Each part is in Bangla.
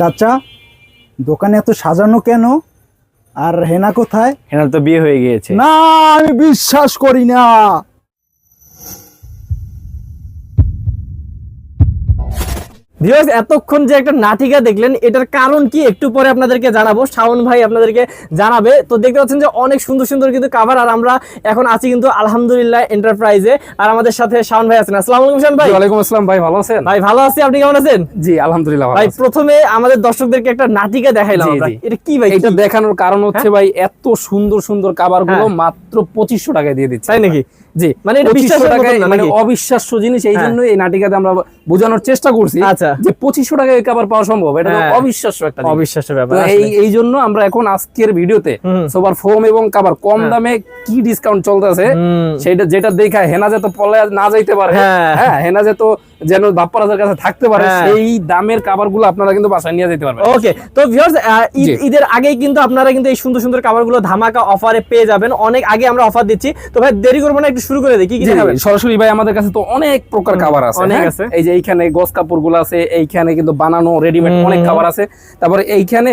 চাচা দোকানে এত সাজানো কেন? আর হেনা কোথায়? হেনা তো বিয়ে হয়ে গিয়েছে। না আমি বিশ্বাস করি না। ভিউয়ার্স এতক্ষণ যে একটা নাটিকা দেখলেন এটার কারণ কি একটু পরে আপনাদেরকে জানাব। শাওন ভাই আপনাদেরকে জানাবে। তো দেখতে পাচ্ছেন যে অনেক সুন্দর সুন্দর কিন্তু কাভার আর আমরা এখন আছি কিন্তু আলহামদুলিল্লাহ এন্টারপ্রাইজে আর আমাদের সাথে শাওন ভাই আছেন। আসসালামু আলাইকুম শাওন ভাই। ওয়ালাইকুম আসসালাম ভাই ভালো আছেন? ভাই ভালো আছি। আপনি কেমন আছেন? জি আলহামদুলিল্লাহ ভাই প্রথমে আমাদের দর্শকদেরকে একটা নাটিকা দেখাইলাম আমরা। এটা কি ভাই? এটা দেখানোর কারণ হচ্ছে ভাই এত সুন্দর সুন্দর কাবারগুলো হ্যাঁ। মাত্র পঁচিশশো টাকায় দিয়ে দিচ্ছে। তাই নাকি? জি মানে এটা 2500 বিশ্বাসের টাকায় মানে অবিশ্বাস্য জিনিস এই হ্যাঁ। জন্য এই নাটিকাতে আমরা বোঝানোর চেষ্টা করছি। আচ্ছা। যে পঁচিশশো টাকায় কাবার পাওয়া সম্ভব এটা হ্যাঁ। অবিশ্বাস্য একটা অবিশ্বাস্য ব্যাপার এই এই জন্য আমরা এখন আজকের ভিডিওতে সোবার ফোম এবং কাবার কম হ্যাঁ। দামে কি ডিসকাউন্ট চলতেছে সেটা যেটা দেখা হেনা যে তো পলে না যাইতে পারে হ্যাঁ। হ্যাঁ হেনা যে তো যেন বাপ্পারাজের কাছে থাকতে পারে হ্যাঁ। সেই দামের কাবারগুলো আপনারা কিন্তু বাসায় নিয়ে যেতে পারবেন ওকে তো ভিউয়ার্স ঈদের আগেই কিন্তু আপনারা কিন্তু এই সুন্দর সুন্দর কাভারগুলো ধামাকা অফারে পেয়ে যাবেন অনেক আগে আমরা অফার দিচ্ছি তো ভাই দেরি করব না একটু শুরু করে দিই কি কি দেখাবেন সরাসরি ভাই আমাদের কাছে তো অনেক প্রকার খাবার আছে অনেক হ্যাঁ? আছে। এই যে এইখানে গোস কাপড়গুলো আছে এইখানে কিন্তু বানানো রেডিমেড অনেক। খাবার আছে তারপরে এইখানে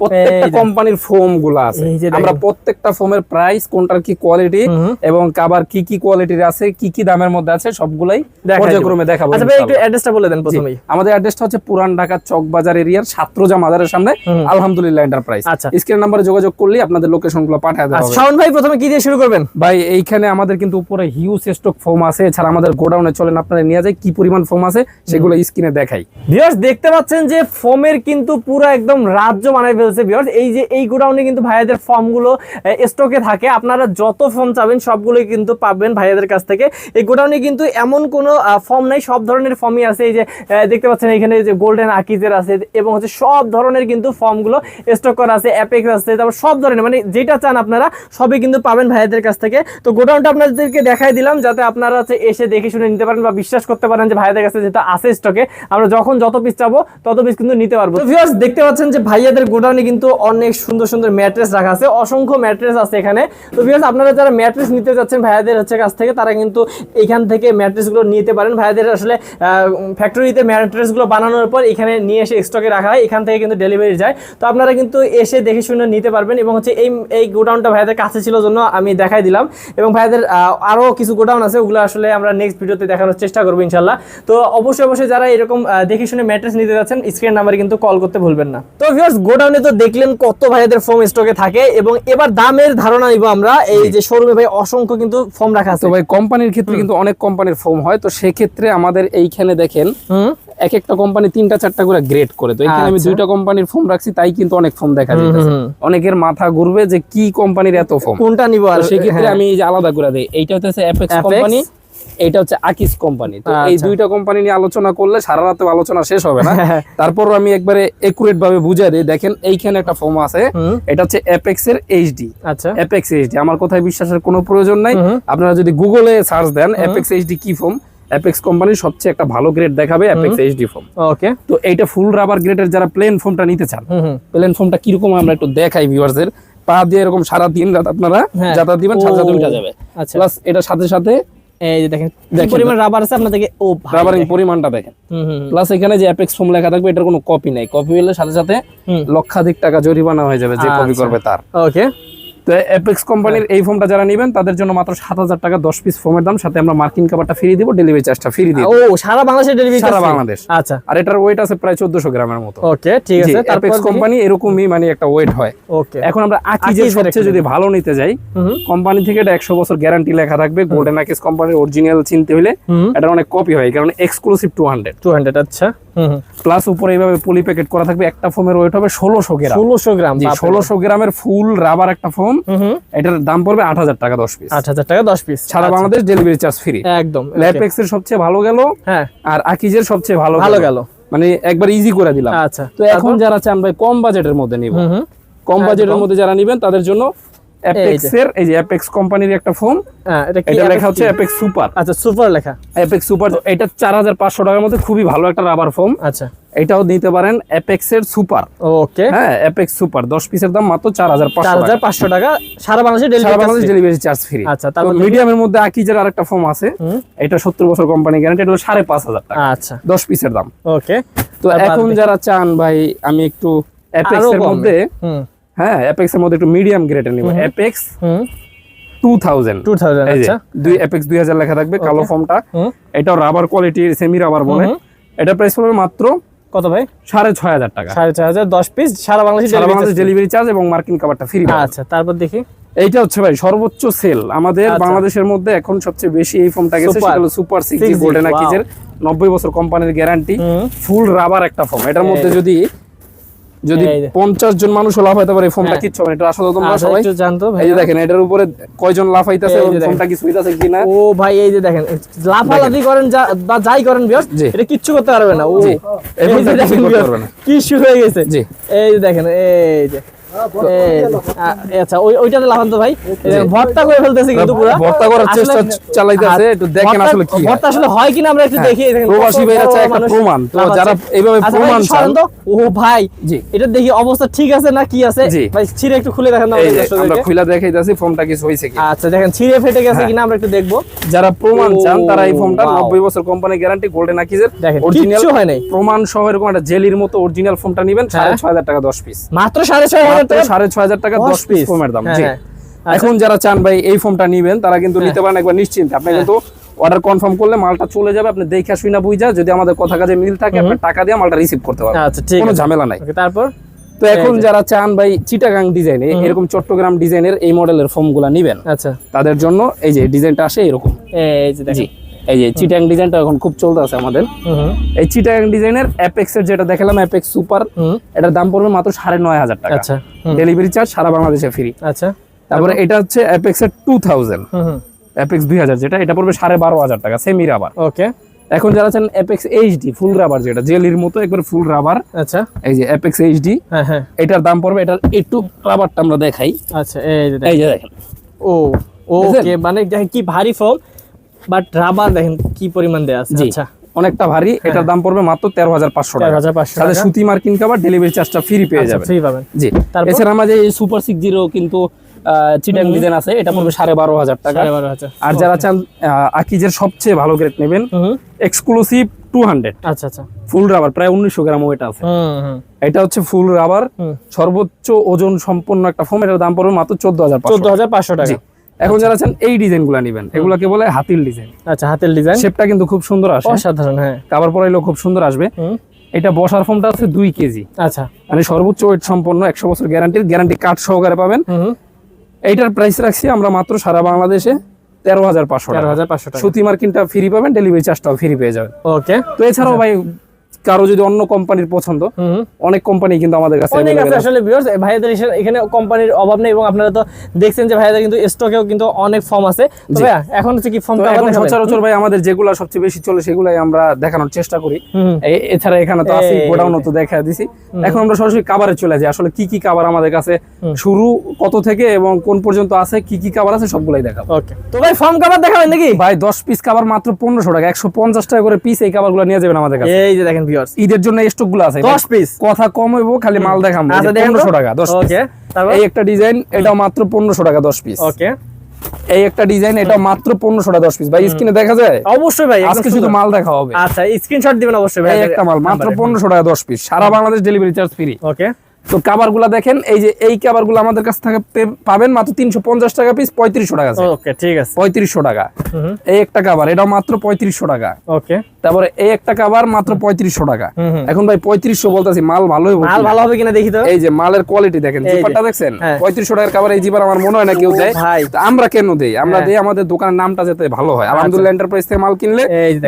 প্রত্যেকটা কোম্পানির ফোমগুলো আছে। আমরা প্রত্যেকটা ফোমের প্রাইস কোনটার কি কোয়ালিটি এবং কাবার কি কি কোয়ালিটির আছে কি কি দামের মধ্যে আছে সবগুলাই পর্যায়ক্রমে দেখাবো আচ্ছা ভাই একটু অ্যাড্রেসটা বলে দেন প্রথমেই। আমাদের অ্যাড্রেসটা হচ্ছে পুরান ঢাকা চক বাজার এরিয়ার ছাত্রজা মাজারের সামনে আলহামদুলিল্লাহ এন্টারপ্রাইজ আচ্ছা। স্ক্রিন নাম্বারে যোগাযোগ করলে আপনাদের লোকেশনগুলো পাঠিয়ে দেওয়া আচ্ছা হবে। শাওন ভাই প্রথমে কি দিয়ে শুরু করবেন? ভাই এইখানে আমাদের কিন্তু উপরে হিউজ স্টক ফোম আছে। এছাড়া আমাদের গোডাউনে চলেন আপনারা নিয়ে যায় কি পরিমাণ ফোম আছে সেগুলো স্ক্রিনে দেখাই। ভিউয়ার্স দেখতে পাচ্ছেন যে ফোমের কিন্তু পুরো একদম রাজ্য বানাই ফেলছে ভিউয়ার্স এই যে, এই গোডাউনে কিন্তু ভাইয়াদের ফর্মগুলো স্টকে থাকে। আপনারা যত ফর্ম চাবেন, সবগুলোই কিন্তু পাবেন ভাইয়াদের কাছ থেকে। এই গোডাউনে কিন্তু এমন কোনো ফর্ম নাই, সব ধরনের ফর্মই আছে। এই যে দেখতে পাচ্ছেন এখানে যে গোল্ডেন আকিজের আছে, এবং হচ্ছে সব ধরনের কিন্তু ফর্মগুলো স্টক করা আছে অ্যাপেক্স আছে, তারপর সব ধরনের মানে যেটা চান আপনারা, সবই কিন্তু পাবেন ভাইয়াদের কাছ থেকে। তো গোডাউনটা আপনাদেরকে দেখাই দিলাম, যাতে আপনারা হচ্ছে এসে দেখে শুনে নিতে পারেন বা বিশ্বাস করতে পারেন যে ভাইয়াদের কাছে যেটা আছে স্টকে আমরা যখন যত পিস চাবো, তত পিস কিন্তু নিতে পারব। ভিউয়ার্স দেখতে পাচ্ছেন যে ভাইয়াদের গোডাউনে কিন্তু অনেক সুন্দর সুন্দর ম্যাট্রেস রাখা আছে অসংখ্য ম্যাট্রেস আছে এখানে। তো ভিউয়ার্স আপনারা যারা ম্যাট্রেস নিতে যাচ্ছেন ভাইয়াদের হচ্ছে কাছ থেকে তারা কিন্তু এখান থেকে ম্যাট্রেসগুলো নিতে পারেন। ভাইয়াদের আসলে ফ্যাক্টরিতে ম্যাট্রেসগুলো বানানোর পর এখানে নিয়ে এসে স্টকে রাখা হয় এখান থেকে কিন্তু ডেলিভারি যায়। তো আপনারা কিন্তু এসে দেখে শুনে নিতে পারবেন এবং হচ্ছে এই এই গোডাউনটা ভাইয়াদের কাছে ছিল জন্য আমি দেখাই দিলাম। এবং ভাইয়াদের আহ, আরও কিছু গোডাউন আছে ওগুলো আসলে আমরা নেক্সট ভিডিওতে দেখানোর চেষ্টা করব ইনশাল্লাহ তো অবশ্যই অবশ্যই যারা এরকম দেখে শুনে ম্যাট্রেস নিতে যাচ্ছেন স্ক্রিন নাম্বারে কিন্তু কল করতে ভুলবেন না। তো ভিউয়ার্স গোডাউনে তো দেখলেন কত ভাইয়াদের ফোম স্টকে থাকে এবং এবার দামের ধারণা নিব আমরা। এই যে শোরুমে ভাই অসংখ্য কিন্তু ফর্ম রাখা আছে। তো ভাই কোম্পানির ক্ষেত্রে কিন্তু অনেক কোম্পানির ফোম হয় তো সেক্ষেত্রে আমাদের এইখানে দেখেন এক একটা কোম্পানি তিনটা চারটা করে গ্রেড করে। তো এখানে আমি আচ্ছা। দুইটা কোম্পানির ফোম রাখছি তাই কিন্তু অনেক ফোম দেখা যাচ্ছে অনেকের মাথা ঘুরবে যে কি কোম্পানির এত ফোম কোনটা নিব আর সেক্ষেত্রে হ্যাঁ। আমি এই যে আলাদা করে দিই এইটা হচ্ছে অ্যাপেক্স কোম্পানি এইটা হচ্ছে আকিস কোম্পানি তো এই আচ্ছা। দুইটা কোম্পানি নিয়ে আলোচনা করলে সারা রাতে আলোচনা শেষ হবে না। হ্যাঁ। তারপর আমি একবারে একুরেট ভাবে বুঝিয়ে দিই। দেখেন এইখানে একটা ফোম আছে। এটা হচ্ছে অ্যাপেক্স এর এইচডি আচ্ছা। অ্যাপেক্স এইচডি আমার কথায় বিশ্বাসের কোনো প্রয়োজন নাই। আপনারা যদি গুগলে সার্চ দেন অ্যাপেক্স এইচডি কি ফোম অ্যাপেক্স কোম্পানির সবচেয়ে একটা ভালো গ্রেড দেখাবে অ্যাপেক্স এইচডি ফোম ওকে তো এইটা ফুল রাবার গ্রেডের যারা প্লেন ফোমটা নিতে চান প্লেন ফোমটা কীরকম আমরা একটু দেখাই ভিউয়ারদের পা দিয়ে এরকম সারা দিন রাত আপনারা হ্যাঁ। যাতায়াত দিবেন সাথে সাথে। উঠা যাবে। আচ্ছা। প্লাস এটার সাথে সাথে এই যে দেখেন পরিমাণ রাবার আছে আপনাদেরকে? ও রাবারের পরিমাণটা দেখেন। প্লাস এখানে যে অ্যাপেক্স ফোম লেখা থাকবে এটার কোনো কপি নাই। কপি হলে সাথে সাথে লক্ষাধিক টাকা জরিমানা হয়ে যাবে যে কপি আচ্ছা। করবে তার। ওকে তো অ্যাপেক্স কোম্পানির এই ফোমটা যারা নেবেন তাদের জন্য মাত্র সাত হাজার টাকা দশ পিস ফোমের দাম। সাথে আমরা মার্কিন কাভারটা ফ্রি দিব ডেলিভারি চার্জটা ফ্রি দিব ও সারা বাংলাদেশে ডেলিভারি সারা বাংলাদেশ। আচ্ছা। আর এটার ওয়েট আছে প্রায় চোদ্দশো গ্রামের মতো। ওকে ঠিক আছে অ্যাপেক্স কোম্পানি এরকমই মানে একটা ওয়েট হয়। ওকে। এখন আমরা আকিজের আকিজের সবচেয়ে যদি ভালো নিতে যাই কোম্পানি থেকে এটা একশো বছর গ্যারান্টি লেখা থাকবে। গোল্ডেন আকিস কোম্পানির অরিজিনাল চিনতে হলে এটা অনেক কপি হয় কারণ এক্সক্লুসিভ টু হান্ড্রেড 200 আচ্ছা। হুম হুম। প্লাস উপরে এইভাবে পলি প্যাকেট করা থাকবে একটা ফোমের ওয়েট হবে ষোলোশো গ্রাম। ষোলোশো গ্রাম ষোলোশো গ্রামের ফুল রাবার একটা ফোম হুম। এটার দাম পড়বে আট হাজার টাকা দশ পিস 8000 টাকা 10 পিস সারা বাংলাদেশ ডেলিভারি চার্জ ফ্রি একদম. ল্যাপেক্স এর সবচেয়ে ভালো গেল হ্যাঁ। আর আকিজের সবচেয়ে ভালো ভালো গেল। মানে একবার ইজি করে দিলাম। আচ্ছা তো এখন যারা চান ভাই কম বাজেটের মধ্যে নিব। কম বাজেটের মধ্যে যারা নিবেন তাদের জন্য অ্যাপেক্স এর এই যে অ্যাপেক্স কোম্পানির একটা ফোম হ্যাঁ এটা লেখা হচ্ছে অ্যাপেক্স সুপার আচ্ছা সুপার লেখা। অ্যাপেক্স সুপার এটা চার হাজার পাঁচশো টাকার মধ্যে খুবই ভালো একটা রাবার ফোম আচ্ছা। এটাও নিতে পারেন অ্যাপেক্স এর সুপার ওকে হ্যাঁ অ্যাপেক্স সুপার দশ পিসের দাম মাত্র চার হাজার চার পাঁচশো হাজার পাঁচশো টাকা সারা বাংলাদেশে সারা Bangladesh delivery delivery charge free আচ্ছা, তারপর মিডিয়ামের মধ্যে আকিজের আরেকটা ফোম আছে। এটা সত্তর বছর কোম্পানি গ্যারান্টি এটা হলো সাড়ে পাঁচ হাজার টাকা। আচ্ছা। দশ পিসের দাম। ওকে তো এখন যারা চান ভাই আমি একটু অ্যাপেক্স এর মধ্যে হুম। হ্যাঁ অ্যাপেক্স এর মধ্যে একটু মিডিয়াম গ্রেডের নিব। অ্যাপেক্স আচ্ছা। দুই অ্যাপেক্স লেখা থাকবে কালো ফর্মটা। এটাও রাবার কোয়ালিটির সেমি রাবার বলে। এটা প্রাইস পড়বে মাত্র কত ভাই? সাড়ে ছয় হাজার টাকা। সাড়ে চার হাজার দশ পিস সারা বাংলাদেশে সারা বাংলাদেশ ডেলিভারি চার্জ এবং মার্কিন কাভারটা ফ্রি। আচ্ছা তারপর দেখি। এইটা হচ্ছে ভাই সর্বোচ্চ সেল আমাদের আচ্ছা। বাংলাদেশের মধ্যে এখন সবচেয়ে বেশি এই ফোনটা গেছে সেটা হলো সুপার সিক্স গোল্ডেন আকিজের নব্বই বছর কোম্পানির গ্যারান্টি ফুল রাবার একটা ফোন এটার মধ্যে যদি যদি এই যে। পঞ্চাশ জন মানুষ লাভ হইতে পারে ফোনটা হ্যাঁ। কিচ্ছু হবে। এটা আসলে তোমরা আচ্ছা, সবাই একটু জানতো ভাই এই যে দেখেন এটার উপরে কয়জন লাভ হইতাছে। ফোনটা কিছু হইতাছে কিনা ও ভাই এই যে দেখেন লাফালাফি করেন যা- বা যাই করেন বিয়স। এটা কিচ্ছু করতে পারবে না ও। এই ফোনটা করতে পারবে না। কি শুরু হয়ে গেছে জি। এই যে দেখেন এই যে হ্যাঁ, যারা প্রমাণ চান ফর্মটা কিছু দেখেন ছিঁড়ে ফেটে গেছে হ্যাঁ। কিনা আমরা একটু যারা প্রমাণ চান তারা এই ফোনটা নব্বই বছর কোম্পানি গ্যারান্টি গোল্ডেন হয় নাই। প্রমাণ সহ এরকম একটা জেলির মতো অরিজিনাল ফর্মটা নেবেন 6500 টাকা 10 পিস মাত্র 6500 টাকা হ্যাঁ, হ্যাঁ। আচ্ছা। এখন যারা চান ভাই এই নিবেন তারা কিন্তু হ্যাঁ। নিতে পারেন একবার নিশ্চিন্তে। আপনি কিন্তু অর্ডার কনফার্ম করলে মালটা চলে যাবে আপনি দেখে বুঝা যদি আমাদের কথা কাজে মিল থাকে আপনি টাকা দিয়ে মালটা রিসিভ করতে পারবেন। আচ্ছা, ঠিক কোনো ঝামেলা নাই। তারপর? তো এখন যারা চান ভাই চিটাগাং ডিজাইনে এরকম চট্টগ্রাম ডিজাইনের এই মডেলের ফর্মগুলা নিবেন। আচ্ছা। তাদের জন্য এই যে ডিজাইনটা আসে এরকম। এই যে দেখি এই যে চিটাং ডিজাইনটা এখন খুব চলতে আছে আমাদের। এই চিটাং ডিজাইনের অ্যাপেক্স এর যেটা দেখালাম অ্যাপেক্স সুপার এটার দাম পড়বে মাত্র সাড়ে নয় হাজার টাকা। আচ্ছা ডেলিভারি চার্জ সারা বাংলাদেশে ফ্রি আচ্ছা। তারপরে এটা হচ্ছে অ্যাপেক্স এর টু থাউজেন্ড অ্যাপেক্স দুই হাজার যেটা এটা পড়বে সাড়ে বারো হাজার টাকা সেমি রাবার ওকে এখন যারা চান অ্যাপেক্স এইচডি ফুল রাবার যেটা জেলির মতো একবার ফুল রাবার আচ্ছা। এই যে অ্যাপেক্স এইচডি হ্যাঁ হ্যাঁ। এটার দাম পড়বে এটার একটু রাবারটা আমরা দেখাই। আচ্ছা এই যে দেখেন। ও? ওকে মানে কি ভারী ফোম বাট রাবার দেখেন কি পরিমাণ দেয়া আছে আচ্ছা। অনেকটা ভারী এটার দাম পড়বে মাত্র তেরো হাজার পাঁচশো টাকা। 13,500 সুতি মার্কিন কাবার ডেলিভারি চার্জটা ফ্রি পেয়ে যাবে ফ্রি পাবেন। জি। তারপর? এছাড়া আমাদের এই সুপার সিক্স জিরো কিন্তু চিটাং ডিজাইন আছে এটা পড়বে সাড়ে বারো হাজার টাকা। আর যারা চান আকিজের সবচেয়ে ভালো গ্রেড নেবেন এক্সক্লুসিভ টু হান্ড্রেড আচ্ছা আচ্ছা। ফুল রাবার প্রায় উনিশশো গ্রাম ওয়েট আছে। এটা হচ্ছে ফুল রাবার সর্বোচ্চ ওজন সম্পন্ন একটা ফোম এটার দাম পড়বে মাত্র চোদ্দ হাজার চোদ্দ হাজার পাঁচশো টাকা। এখন যারা চান এই ডিজাইনগুলা নিবেন এগুলাকে বলে হাতিল ডিজাইন। আচ্ছা হাতের ডিজাইন। শেপটা কিন্তু খুব সুন্দর আসে। অসাধারণ হ্যাঁ। কাবার পরাইলেও খুব সুন্দর আসবে। এটা বসার ফোমটা আছে দুই কেজি। আচ্ছা। মানে সর্বোচ্চ ওয়েট সম্পন্ন একশো বছর গ্যারান্টির গ্যারান্টি কার্ড সহকারে পাবেন। এইটার প্রাইস রাখছি আমরা মাত্র সারা বাংলাদেশে তেরো হাজার পাঁচশো তেরো টাকা হাজার পাঁচশো টাকা। সুতি মার্কিনটা ফ্রি পাবেন ডেলিভারি চার্জটাও ফ্রি পেয়ে যাবেন। ওকে তো এছাড়াও ভাই কারও যদি অন্য কোম্পানির পছন্দ অনেক কোম্পানি কিন্তু আমাদের কাছে অনেক আছে। আসলে ভিউয়ার্স ভাইয়াদের এখানে কোম্পানির অভাব নেই এবং আপনারা তো দেখছেন যে ভাইয়াদের কিন্তু স্টকেও কিন্তু অনেক ফর্ম আছে। তো। ভাইয়া এখন হচ্ছে কি ফর্ম এখন সচরাচর ভাই আমাদের যেগুলো সবচেয়ে বেশি চলে সেগুলাই আমরা দেখানোর চেষ্টা করি। এছাড়া এখানে তো আছে গোডাউনও তো দেখা দিছি। এখন আমরা সরাসরি কাবারে চলে যাই। আসলে কি কি কাবার আমাদের কাছে শুরু কত থেকে এবং কোন পর্যন্ত আছে কি কি কাবার আছে সবগুলাই দেখাবো। ওকে তো ভাই ফর্ম কভার দেখাবেন নাকি? ভাই দশ পিস কাবার মাত্র পনেরোশো টাকা একশো পঞ্চাশ টাকা করে পিস এই কাবারগুলো নিয়ে যাবেন আমাদের কাছে। এই যে দেখেন ভিউয়ার্স ঈদের জন্য স্টকগুলো আছে। 10 পিস কথা কম হইব খালি মাল দেখাম। আচ্ছা দেখেন পনেরোশো টাকা দশ piece। ওকে তারপর? এই একটা ডিজাইন এটা মাত্র পনেরোশো টাকা দশ পিস ওকে এই একটা ডিজাইন এটা মাত্র পনেরোশো টাকা দশ পিস ভাই স্ক্রিনে দেখা যায়? অবশ্যই ভাই আজকে শুধু মাল দেখা হবে। আচ্ছা স্ক্রিনশট দিবেন অবশ্যই ভাই। একটা মাল মাত্র পনেরোশো টাকা দশ পিস সারা Bangladesh delivery charge free okay তো কাবারগুলা দেখেন এই যে এই কাবারগুলো আমাদের কাছ থেকে পাবেন মাত্র তিনশো পঞ্চাশ টাকা পিস পঁয়ত্রিশশো টাকা আছে। ওকে ঠিক আছে। পঁয়ত্রিশশো টাকা। এই একটা কাবার এটাও মাত্র পঁয়ত্রিশশো টাকা। ওকে তারপরে এই একটা কাবার মাত্র পঁয়ত্রিশশো টাকা। এখন ভাই পঁয়ত্রিশশো বলতেছি মাল হবে মাল ভালো হবে কিনা দেখি তো। এই যে মালের কোয়ালিটি দেখেন জিপারটা দেখছেন? হ্যাঁ। পঁয়ত্রিশশো টাকার কাবার এই জিপার আমার মনে হয় না কেউ দেয়। তো আমরা কেন দেই? আমরা হ্যাঁ। দেই আমাদের দোকানের নামটা যাতে ভালো হয়। আলহামদুলিল্লাহ এন্টারপ্রাইজ থেকে মাল কিনলে।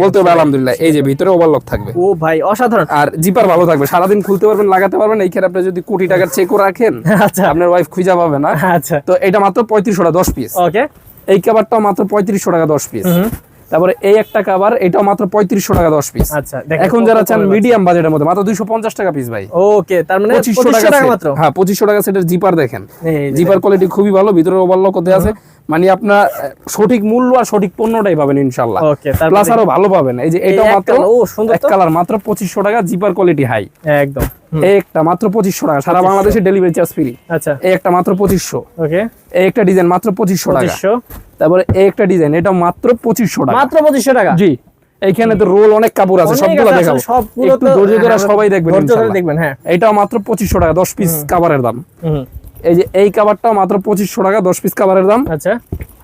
বলতে হবে আলহামদুলিল্লাহ। এই যে ভিতরে ওভারলক থাকবে। ও ভাই অসাধারণ। আর জিপার ভালো থাকবে। সারাদিন খুলতে পারবেন লাগাতে পারবেন। এই ক্ষেত্রে আপনি যদি কোটি টাকার চেকও রাখেন আচ্ছা। আপনার ওয়াইফ খুঁজা পাবে না। আচ্ছা। তো এটা মাত্র পঁয়ত্রিশশো টাকা দশ পিস ওকে এই কাবারটাও মাত্র পঁয়ত্রিশশো টাকা দশ পিস তারপরে এই একটা কাবার এটাও মাত্র পঁয়ত্রিশশো টাকা দশ পিস আচ্ছা এখন যারা চান মিডিয়াম বাজেটের মধ্যে মাত্র দুইশো পঞ্চাশ টাকা পিস ভাই। ওকে তার মানে পঁচিশশো টাকা মাত্র? হ্যাঁ পঁচিশশো টাকা সেটের জিপার দেখেন। জিপার কোয়ালিটি খুবই ভালো ভিতরে ওভারলক হতে আছে। মানে আপনার সঠিক মূল্য আর সঠিক পণ্যটাই পাবেন ইনশাল্লাহ প্লাস আরও ভালো পাবেন। এই যে এটা মাত্র ও, সুন্দর এক কালার মাত্র পঁচিশশো টাকা জিপার কোয়ালিটি হাই একদম একটা মাত্র পঁচিশশো টাকা সারা বাংলাদেশে ডেলিভারি চার্জ ফ্রি আচ্ছা। এই একটা মাত্র পঁচিশশো। ওকে এই একটা ডিজাইন মাত্র পঁচিশশো টাকা। তারপরে এই একটা ডিজাইন এটা মাত্র পঁচিশশো টাকা। মাত্র পঁচিশশো টাকা? জি এইখানে তো রোল অনেক কাপড় আছে সবগুলো দেখাবো। সবগুলো একটু তো- ধৈর্য ধরে হ্যাঁ, সবাই দেখবেন ধৈর্য ধরে দেখবেন হ্যাঁ। এটাও মাত্র পঁচিশশো টাকা দশ পিস কাভারের দাম। এই যে এই কাভারটাও মাত্র পঁচিশশো টাকা দশ পিস কাভারের দাম। আচ্ছা।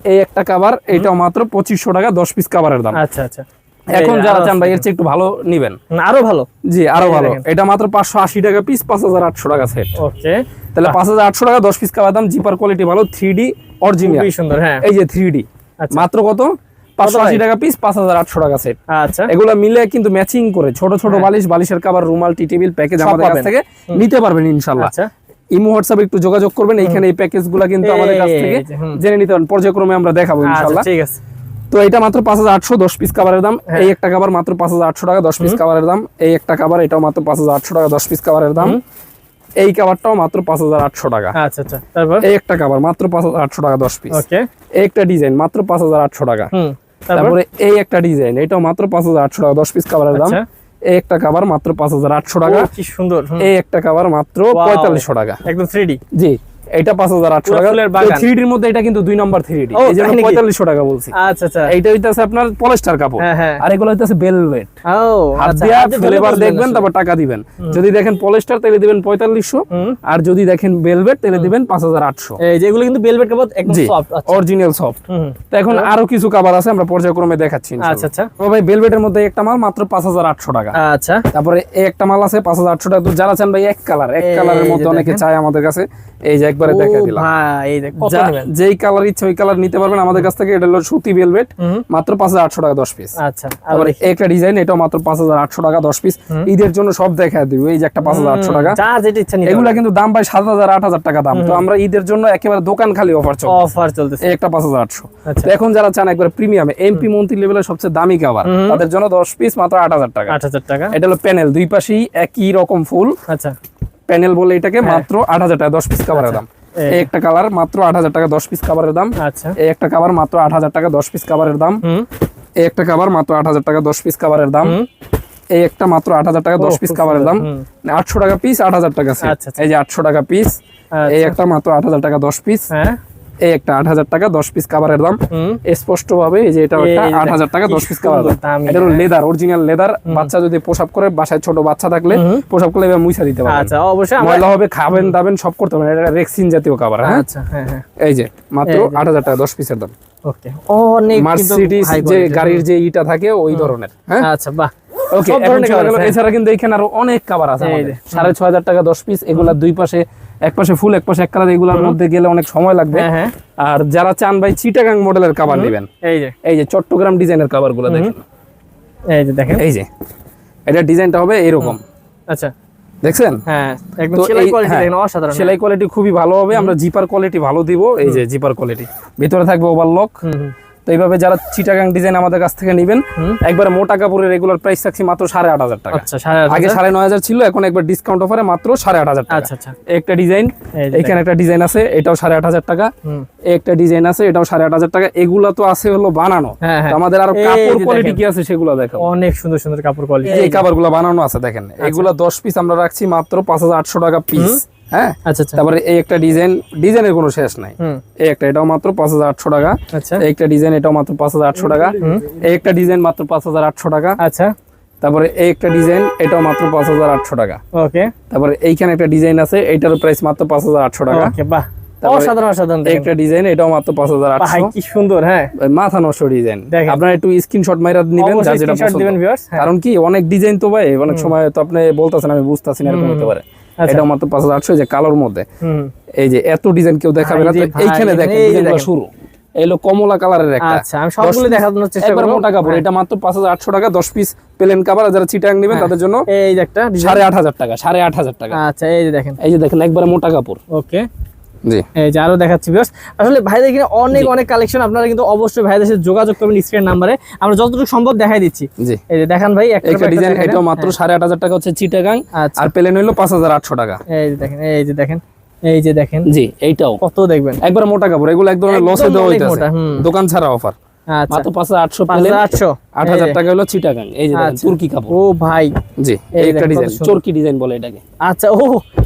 এই একটা কাভার এটাও মাত্র পঁচিশশো টাকা দশ পিস কাভারের দাম। আচ্ছা আচ্ছা। এখন যারা চান ভাই এর চেয়ে একটু ভালো নিবেন। আরও ভালো? জি আরও ভালো। এটা মাত্র পাঁচশো আশি টাকা পিস পাঁচ হাজার আটশো টাকা সেট ওকে তাহলে পাঁচ হাজার আটশো টাকা দশ পিস কাভার দাম জিপার কোয়ালিটি ভালো থ্রি ডি অরিজিনাল সুন্দর হ্যাঁ। এই যে থ্রি আচ্ছা। মাত্র কত? পাঁচশো আশি টাকা পিস পাঁচ হাজার আটশো টাকা সেট আচ্ছা। এগুলা মিলে কিন্তু ম্যাচিং করে ছোট ছোট বালিশ বালিশের কাবার রুমাল টি টেবিল প্যাকেজ আমাদের কাছ থেকে নিতে পারবেন ইনশাল্লাহ। আচ্ছা। ইমো হোয়াটসঅ্যাপে একটু যোগাযোগ করবেন এইখানে এই প্যাকেজগুলা কিন্তু আমাদের কাছ থেকে জেনে নিতে পারেন পর্যায়ক্রমে আমরা দেখাবো ইনশাল্লাহ। ঠিক আছে। তো এটা মাত্র পাঁচ হাজার আটশো দশ পিস কাবারের দাম। হ্যাঁ। এই একটা কাবার মাত্র পাঁচ হাজার আটশো টাকা দশ পিস কাবারের দাম। এই একটা কাবার এটাও মাত্র পাঁচ হাজার আটশো টাকা দশ পিস কাবারের দাম। এই কাবারটাও মাত্র পাঁচ হাজার আটশো টাকা। আচ্ছা আচ্ছা তারপর? এই একটা কাবার মাত্র পাঁচ হাজার আটশো টাকা দশ পিস ওকে এই একটা ডিজাইন মাত্র পাঁচ হাজার আটশো টাকা। তারপরে? এই একটা ডিজাইন এটাও মাত্র পাঁচ হাজার আটশো টাকা দশ পিস কাবারের দাম। আচ্ছা। এই একটা কাভার মাত্র পাঁচ হাজার আটশো টাকা। কি সুন্দর এই একটা কাভার মাত্র. পঁয়তাল্লিশশো টাকা। একদম থ্রি জি। এটা পাঁচ হাজার আটশো পুরো টাকা। থ্রি ডির মধ্যে এটা কিন্তু দুই নম্বর থ্রি ডি এই জন্য টাকা বলছি। আচ্ছা আচ্ছা। এইটা হইতেছে আপনার পলেস্টার কাপড়। হ্যাঁ, হ্যাঁ। আর এগুলো হইতেছে বেলভেট ও হাত আচ্ছা দিয়া ফ্লেভার দেখবেন তারপর টাকা দিবেন। যদি দেখেন পলেস্টার তাহলে দিবেন পঁয়তাল্লিশশো। হুম। আর যদি দেখেন বেলভেট তাহলে দিবেন এই যেগুলো কিন্তু বেলভেট কাপড় একদম সফট আচ্ছা। অরিজিনাল সফট তো এখন আরও কিছু আছে আমরা পর্যায়ক্রমে দেখাচ্ছি আচ্ছা। আচ্ছা। তো ভাই বেলভেটের মধ্যে একটা মাল মাত্র পাঁচ হাজার আটশো টাকা। আচ্ছা। তারপরে এই একটা মাল আছে পাঁচ হাজার আটশো টাকা। তো যারা চান ভাই এক কালার এক কালারের মধ্যে অনেকে। চায় আমাদের কাছে। এই যে একবারে দেখা দিলাম। ভাই এই দেখ যেই কালার ইচ্ছে ওই কালার নিতে পারবেন। আমাদের কাছ থেকে এটা হলো সুতি বেলভেট হুম। মাত্র পাঁচ হাজার আটশো টাকা দশ পিস আচ্ছা আবার একটা ডিজাইন এটাও মাত্র পাঁচ হাজার আটশো টাকা দশ পিস ঈদের জন্য সব দেখা দিব এই যে একটা পাঁচ হাজার আটশো টাকা। যা যেটা ইচ্ছা নিতে এগুলা কিন্তু দাম পায় সাত হাজার আট হাজার টাকা দাম। তো আমরা ঈদের জন্য একেবারে দোকান খালি অফার চল অফার চলতেছে। একটা পাঁচ হাজার আটশো। আচ্ছা। তো এখন যারা চান একবার প্রিমিয়ামে এমপি মন্ত্রী লেভেলের সবচেয়ে দামি কাবার তাদের জন্য দশ পিস মাত্র আট হাজার টাকা। আট হাজার টাকা। এটা হলো প্যানেল দুই পাশেই একই রকম ফুল। আচ্ছা। প্যানেল বলে এটাকে মাত্র আট হাজার টাকা দশ পিস কাভারের দাম। এই। একটা কালার মাত্র আট হাজার টাকা দশ পিস কাভারের দাম। আচ্ছা। এই একটা কাভার মাত্র আট হাজার টাকা দশ পিস কাভারের দাম। এই একটা কাভার মাত্র আট হাজার টাকা দশ পিস কাভারের দাম। এই একটা মাত্র আট হাজার টাকা দশ পিস কাভারের দাম। আটশো টাকা পিস আট হাজার টাকা। আচ্ছা, আচ্ছা। এই যে আটশো টাকা পিস এই আচ্ছা। একটা মাত্র আট হাজার টাকা দশ পিস হ্যাঁ। এই একটা আট হাজার টাকা দশ পিস কাভারের দাম। স্পষ্ট ভাবে এই যে এটা একটা আট হাজার টাকা দশ পিস কাভার দামি, এটা হলো। লেদার অরিজিনাল লেদার বাচ্চা যদি পোশাক করে বাসায় ছোট বাচ্চা থাকলে পোশাক করলে এবার মুছা দিতে আচ্ছা অবশ্যই ময়লা হবে খাবেন দাবেন সব করতে পারবেন। এটা রেক্সিন জাতীয় কাভার হ্যাঁ? আচ্ছা হ্যাঁ হ্যাঁ। এই যে মাত্র আট হাজার টাকা দশ পিসের দাম। ওকে অনেক যে গাড়ির যে ইটা থাকে ওই ধরনের হ্যাঁ? আচ্ছা বাহ। ওকে হ্যাঁ। এছাড়া কিন্তু এখানে আরও অনেক কাভার আছে সাড়ে ছ হাজার টাকা দশ পিস এগুলা দুই পাশে এক পাশে ফুল এক পাশে এক কালার এগুলোর মধ্যে গেলে অনেক সময় লাগবে। হ্যাঁ হ্যাঁ। আর যারা চান ভাই চিটাগাং মডেলের কাভার নেবেন। এই যে। এই যে চট্টগ্রাম ডিজাইনের কাভারগুলো দেখেন। এই যে দেখেন। এই যে। এটা ডিজাইনটা হবে এরকম। আচ্ছা। দেখছেন? হ্যাঁ একদম সেলাই কোয়ালিটি হ্যাঁ, দেখেন অসাধারণ। সেলাই কোয়ালিটি খুবই ভালো হবে। আমরা জিপার কোয়ালিটি ভালো দিব। এই যে জিপার কোয়ালিটি ভিতরে থাকবে ওভারলক হুম। তো এইভাবে যারা চিটাগাং ডিজাইন আমাদের কাছ থেকে নেবেন একবার মোটা কাপড়ের রেগুলার প্রাইস থাকছে মাত্র সাড়ে আট হাজার টাকা। আচ্ছা আগে সাড়ে নয় হাজার ছিল এখন একবার ডিসকাউন্ট অফারে মাত্র সাড়ে আট হাজার টাকা। আচ্ছা আচ্ছা। একটা ডিজাইন এখানে একটা ডিজাইন আছে এটাও সাড়ে আট হাজার টাকা। একটা ডিজাইন আছে এটাও সাড়ে আট হাজার টাকা। এগুলা তো আছে হলো বানানো। হ্যাঁ, হ্যাঁ। আমাদের আরও কাপড় কোয়ালিটি কি আছে সেগুলো দেখো অনেক সুন্দর সুন্দর কাপড় কোয়ালিটি এই কাবারগুলো বানানো আছে দেখেন। এগুলা দশ পিস আমরা রাখছি মাত্র পাঁচ হাজার আটশো টাকা পিস হ্যাঁ? আচ্ছা আচ্ছা। তারপরে এই একটা ডিজাইন ডিজাইনের কোনো শেষ নাই। এই একটা এটাও মাত্র পাঁচ হাজার আটশো টাকা। আচ্ছা। এই একটা ডিজাইন এটাও মাত্র পাঁচ হাজার আটশো টাকা। এই একটা ডিজাইন মাত্র পাঁচ হাজার আটশো টাকা। আচ্ছা। তারপরে এই একটা ডিজাইন এটাও মাত্র পাঁচ হাজার আটশো টাকা। ওকে। তারপরে এইখানে একটা ডিজাইন আছে প্রাইস মাত্র পাঁচ হাজার আটশো টাকা। বাহ। অসাধারণ অসাধারণ একটা ডিজাইন এটাও মাত্র পাঁচ হাজার কি সুন্দর হ্যাঁ। মাথা নষ্ট ডিজাইন। আপনারা একটু স্ক্রিনশট মাইরা নিবেন যার যেটা পছন্দ। দিবেন viewers, হ্যাঁ। কারণ কি অনেক ডিজাইন তো ভাই অনেক সময় তো আপনি বলতেছেন আমি বুঝতেছি না এরকম হতে পারে। আচ্ছা। এটাও মাত্র পাঁচ হাজার আটশো যে কালোর মধ্যে। এই যে এত ডিজাইন কেউ দেখাবে না এইখানে দেখেন শুরু। এলো কমলা কালারের একটা। আচ্ছা, আমি সবগুলো দেখানোর চেষ্টা মোটা কাপড় হ্যাঁ। এটা মাত্র পাঁচ হাজার আটশো টাকা দশ পিস প্লেন কাভার যারা চিটাং নেবেন তাদের জন্য এই যে একটা design। সাড়ে আট হাজার টাকা সাড়ে আট হাজার টাকা। আচ্ছা এই যে দেখেন। এই যে দেখেন একবারে মোটা কাপড়। ওকে। এই যে আরও দেখাচ্ছি আসলে ভাইদের এখানে অনেক অনেক কালেকশন আপনারা কিন্তু অবশ্যই ভাইদের সাথে যোগাযোগ করবেন স্ক্রিন নাম্বারে আমরা যতটুকু সম্ভব দেখাই দিচ্ছি। জি। এই যে দেখান ভাই একটা ডিজাইন এটা মাত্র সাড়ে আট হাজার টাকা হচ্ছে চিটাগাং আচ্ছা। আর প্লেন হাজার আটশো টাকা। এই যে দেখেন এই যে দেখেন এই যে দেখেন। জি এইটাও। কত দেখবেন। একবার মোটা কাপড় এগুলো এক ধরনের লসে দেওয়া হইতাছে। দোকান ছাড়া অফার মাত্র পাঁচ হাজার আটশো প্লেন। আটশো। আট হাজার টাকা হলো চিটাগাং এই যে আচ্ছা। তুর্কি কাপড়। ও ভাই। জি একটা ডিজাইন। চরকি ডিজাইন বলে এটাকে। আচ্ছা ও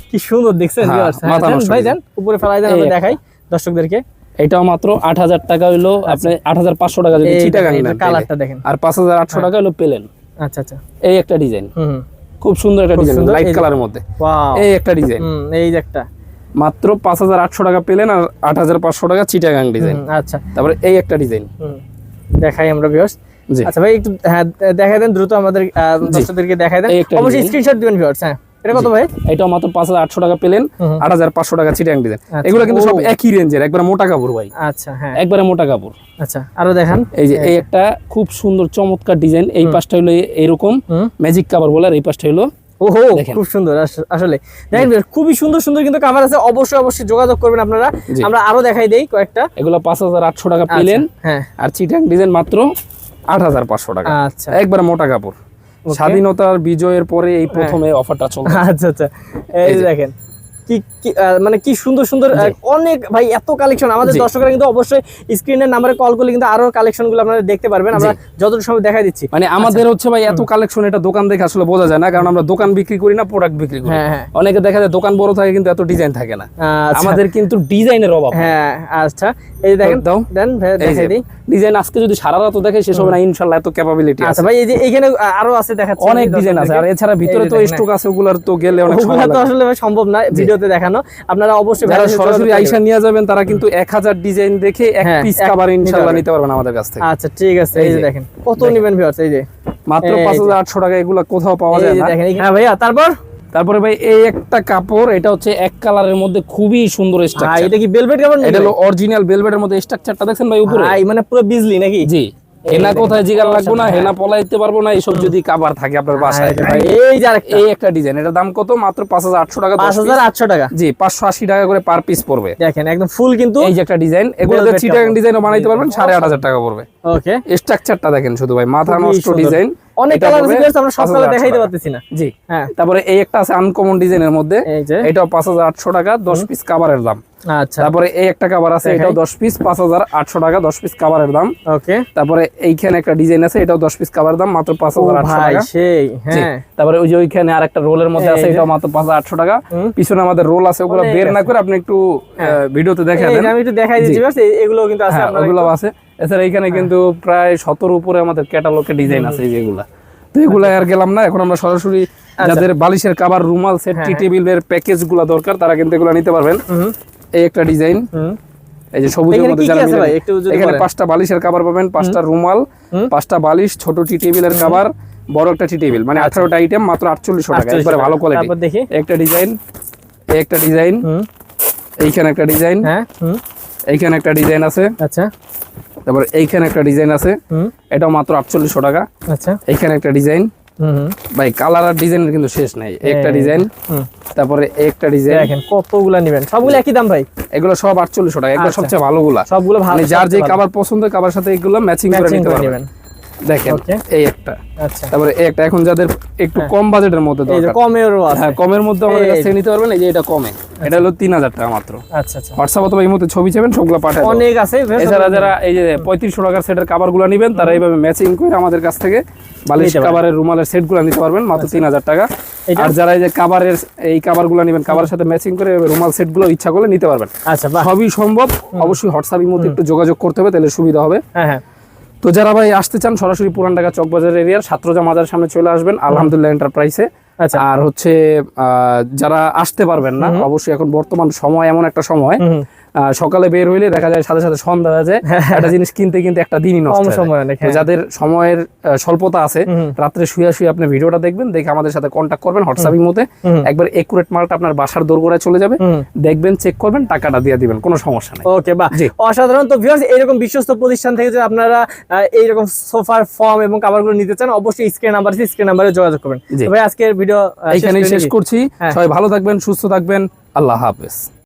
কি সুন্দর দেখছেন হ্যাঁ? হ্যাঁ, ভাই হয়ে দেন উপরে ফেলাই দেন এই দেখাই দর্শকদেরকে। এটাও মাত্র আট হাজার টাকা হইল আপনি আট হাজার পাঁচশো টাকা যদি চিটাগাং কালারটা দেখেন। আর পাঁচ হাজার আটশো টাকা হলো পেলেন। আচ্ছা আচ্ছা। এই একটা ডিজাইন খুব সুন্দর একটা ডিজাইন লাইট কালারের মধ্যে। এই একটা ডিজাইন এই যে একটা। মাত্র পাঁচ হাজার আটশো টাকা পেলেন আর আট হাজার পাঁচশো টাকা চিটাগাং ডিজাইন আচ্ছা। তারপরে এই একটা ডিজাইন দেখাই আমরা ভিউয়ার্স আচ্ছা ভাই একটু হ্যাঁ দেখাই দেন দ্রুত আমাদের দর্শকদেরকে দেখাই দেন। অবশ্যই স্ক্রিনশট দিবেন ভিউয়ার্স হ্যাঁ। এটা কত ভাই? এটাও মাত্র পাঁচ হাজার আটশো টাকা পেলেন হুম। আট হাজার পাঁচশো টাকা চিটাগাং ডিজাইন আচ্ছা। এগুলো কিন্তু সব একই রেঞ্জের একবার মোটা কাপড় ভাই। আচ্ছা হ্যাঁ। একবারে মোটা কাপড়। আচ্ছা আরও দেখান। এই যে এই একটা খুব সুন্দর চমৎকার ডিজাইন এই পাশটা হলো এরকম ম্যাজিক কাপড় বলে আর এই পাশটা হলো ওহো। খুব সুন্দর। আসলে দেখেন খুবই সুন্দর সুন্দর কিন্তু কাভার আছে। অবশ্যই অবশ্যই যোগাযোগ করবেন আপনারা। আমরা আরও দেখাই দেই কয়েকটা। এগুলো পাঁচ হাজার আটশো টাকা আচ্ছা, পেলেন। হ্যাঁ। আর চিটাং ডিজাইন মাত্র আট হাজার পাঁচশো টাকা। আচ্ছা। একবার মোটা কাপড়। স্বাধীনতার বিজয়ের পরে এই প্রথমে অফারটা চলছে। আচ্ছা আচ্ছা। এই। দেখেন। কি মানে কি সুন্দর সুন্দর অনেক ভাই এত কালেকশন আমাদের দর্শকরা কিন্তু অবশ্যই স্ক্রিনের নাম্বারে কল করলে কিন্তু আরও কালেকশনগুলো আপনারা দেখতে পারবেন। আমরা যতটুকু সময় দেখাই দিচ্ছি। মানে আমাদের হচ্ছে ভাই এত কালেকশন এটা দোকান দেখে আসলে বোঝা যায় না কারণ আমরা দোকান বিক্রি করি না প্রোডাক্ট বিক্রি করি। হ্যাঁ হ্যাঁ। অনেকে দেখা যায় দোকান বড় থাকে কিন্তু এত ডিজাইন থাকে না। আচ্ছা, আমাদের কিন্তু ডিজাইনের অভাব। হ্যাঁ আচ্ছা। এই দেখেন দাও। দেন দেখাই দিই। ডিজাইন আজকে যদি সারা রাত দেখে শেষ হবে না ইনশাল্লাহ এত ক্যাপাবিলিটি আচ্ছা আছে। ভাই এই যে এখানে আরও আছে দেখাচ্ছি। অনেক ডিজাইন আছে আর এছাড়া ভিতরে তো স্টক আছে ওগুলার তো গেলে অনেক সময় তো আসলে সম্ভব না ভিডিওতে দেখানো। আপনারা অবশ্যই যারা সরাসরি আইসা নিয়ে যাবেন তারা কিন্তু এক হাজার ডিজাইন দেখে এক হ্যাঁ, পিস কাবার নিতে ইনশাল্লাহ পারবেন। নিতে পারবেন আমাদের কাছ থেকে। আচ্ছা ঠিক আছে এই যে দেখেন কত নেবেন ভিউয়ার্স এই যে। মাত্র এই পাঁচ যে। হাজার আটশো টাকা এগুলো কোথাও পাওয়া যায় না। দেখেন হ্যাঁ ভাইয়া তারপর? তারপরে ভাই এই একটা কাপড় এটা হচ্ছে এক কালারের মধ্যে খুবই সুন্দর স্ট্রাকচার এটা কি বেলভেট কাপড় এটা হলো অরিজিনাল বেলভেটের মধ্যে স্ট্রাকচারটা দেখছেন ভাই উপরে? মানে পুরো বিজলি নাকি? জি। হেনা কোথায় জিগার লাগবো না হেনা পলাইতে পারব না এইসব যদি কাবার থাকে আপনার বাসায়। ভাই এই যে আরেকটা। এই একটা ডিজাইন এটার দাম কত? মাত্র পাঁচ হাজার আটশো টাকা পাঁচ হাজার আটশো টাকা। জি পাঁচশো আশি টাকা করে পার পিস পড়বে। দেখেন একদম ফুল কিন্তু এই যে একটা ডিজাইন এগুলো চিটাগাং ডিজাইনও বানাইতে পারবেন সাড়ে আট হাজার টাকা পড়বে। ওকে স্ট্রাকচারটা দেখেন শুধু ভাই মাথা নষ্ট ডিজাইন অনেক কালার আমরা সব কালার দেখাইতে পারতেছি না। জি। হ্যাঁ। তারপরে এই একটা আছে আনকমন ডিজাইনের মধ্যে। এটাও পাঁচ হাজার আটশো টাকা দশ পিস কাভারের দাম। আচ্ছা। তারপরে এই একটা কাভার আছে এটাও দশ পিস পাঁচ হাজার আটশো টাকা দশ পিস কাভারের দাম। ওকে। তারপরে এইখানে একটা ডিজাইন আছে এটাও দশ পিস কাভারের দাম মাত্র পাঁচ ও হাজার আটশো ভাই টাকা। সেই হ্যাঁ। তারপরে ওই যে ওইখানে আর একটা রোলের মধ্যে আছে। এটাও মাত্র পাঁচ হাজার আটশো টাকা। পিছনে আমাদের রোল আছে ওগুলো বের না করে আপনি একটু আহ, ভিডিওতে দেখে এই আমি একটু দেখাই দিচ্ছি এগুলো কিন্তু আছে হ্যাঁ আপনারা ওগুলো আছে। এছাড়া এখানে কিন্তু প্রায় সতেরো উপরে আমাদের ক্যাটালগে ডিজাইন আছে যেগুলা। তো এগুলো আর গেলাম না এখন আমরা সরাসরি যাদের বালিশের কাবার রুমাল সেট আচ্ছা। হ্যাঁ, টি হ্যাঁ। টেবিলের প্যাকেজগুলা দরকার তারা কিন্তু এগুলো নিতে পারবেন। এই একটা ডিজাইন। এই যে সবুজের মধ্যে যারা এখানে পাঁচটা বালিশের কাবার পাবেন পাঁচটা রুমাল পাঁচটা বালিশ ছোট টি টেবিলের কাবার বড় একটা টি টেবিল মানে আঠারোটা আইটেম মাত্র আটচল্লিশশো টাকা 48 একবারে ভালো। কোয়ালিটি একটা ডিজাইন একটা ডিজাইন এইখানে একটা ডিজাইন হ্যাঁ এইখানে একটা ডিজাইন আছে। আচ্ছা। তারপর এইখানে একটা ডিজাইন আছে। এটা এটাও মাত্র আটচল্লিশশো টাকা। আচ্ছা। এইখানে একটা ডিজাইন। ভাই কালার আর ডিজাইনের কিন্তু শেষ নাই। একটা ডিজাইন তারপরে একটা ডিজাইন। দেখেন কতগুলা নেবেন। সবগুলো একই দাম ভাই। এগুলো সব আটচল্লিশশো টাকা। এগুলো আচ্ছা। সবচেয়ে ভালোগুলা। সবগুলো ভালো মানে যার যে কাবার পছন্দ কাবার সাথে এগুলো ম্যাচিং করে নিতে পারবেন দেখেন এই একটা। আচ্ছা। তারপরে এই একটা এখন যাদের একটু হ্যাঁ। কম বাজেটের মধ্যে এই যে দরকার। কমেরও আছে হ্যাঁ কমের মধ্যে আমাদের কাছ নিতে পারবেন এই যে এটা কমে। এটা হলো তিন হাজার টাকা মাত্র। আচ্ছা আচ্ছা। হোয়াটসঅ্যাপ অথবা এই মধ্যে ছবি সবগুলো পাঠায় অনেক আছে এছাড়া যারা এই যে পঁয়ত্রিশশো টাকার সেটের কাবারগুলো নিবেন তারা এইভাবে ম্যাচিং করে আমাদের কাছ থেকে বালিশ। কাবারের রুমালের সেটগুলো নিতে পারবেন মাত্র তিন হাজার টাকা। আর যারা এই যে কাবারের এই কাবারগুলো নিবেন কাবারের সাথে ম্যাচিং করে রুমাল সেটগুলো ইচ্ছা করলে নিতে পারবেন। আচ্ছা সবই সম্ভব। অবশ্যই হোয়াটসঅ্যাপের মধ্যে একটু যোগাযোগ করতে হবে তাহলে সুবিধা হবে। হ্যাঁ হ্যাঁ। তো যারা ভাই আসতে চান সরাসরি পুরান ঢাকা চকবাজার এরিয়ার ছাত্রজা মাজার সামনে চলে আসবেন আলহামদুলিল্লাহ এন্টারপ্রাইসে আচ্ছা। আর হচ্ছে আহ, যারা আসতে পারবেন না অবশ্যই এখন বর্তমান সময় এমন একটা সময় সকালে বের হইলে দেখা যায় সাথে সাথে সন্ধ্যা হয়ে যায়। একটা জিনিস কিনতে কিনতে একটা দিনই নষ্ট সময় অনেক, হ্যাঁ। যাদের সময়ের স্বল্পতা আছে। রাত্রে শুয়ে শুয়ে আপনি ভিডিওটা দেখবেন দেখে আমাদের সাথে কন্ট্যাক্ট করবেন হোয়াটসঅ্যাপের মধ্যে। একবার একুরেট মালটা আপনার বাসার দোরগোড়ায় চলে যাবে। দেখবেন চেক করবেন টাকাটা দিয়ে দিবেন কোনো সমস্যা নেই। ওকে জি। অসাধারণ। তো ভিউয়ার্স এরকম বিশ্বস্ত প্রতিষ্ঠান থেকে যদি আপনারা এইরকম সোফার ফর্ম এবং কাভারগুলো নিতে চান অবশ্যই স্ক্রিন নাম্বার আছে স্ক্রিন নাম্বারে যোগাযোগ করবেন। ভাই আজকের ভিডিও এইখানেই শেষ করছি। হ্যাঁ। সবাই ভালো থাকবেন সুস্থ থাকবেন। আল্লাহ হাফেজ।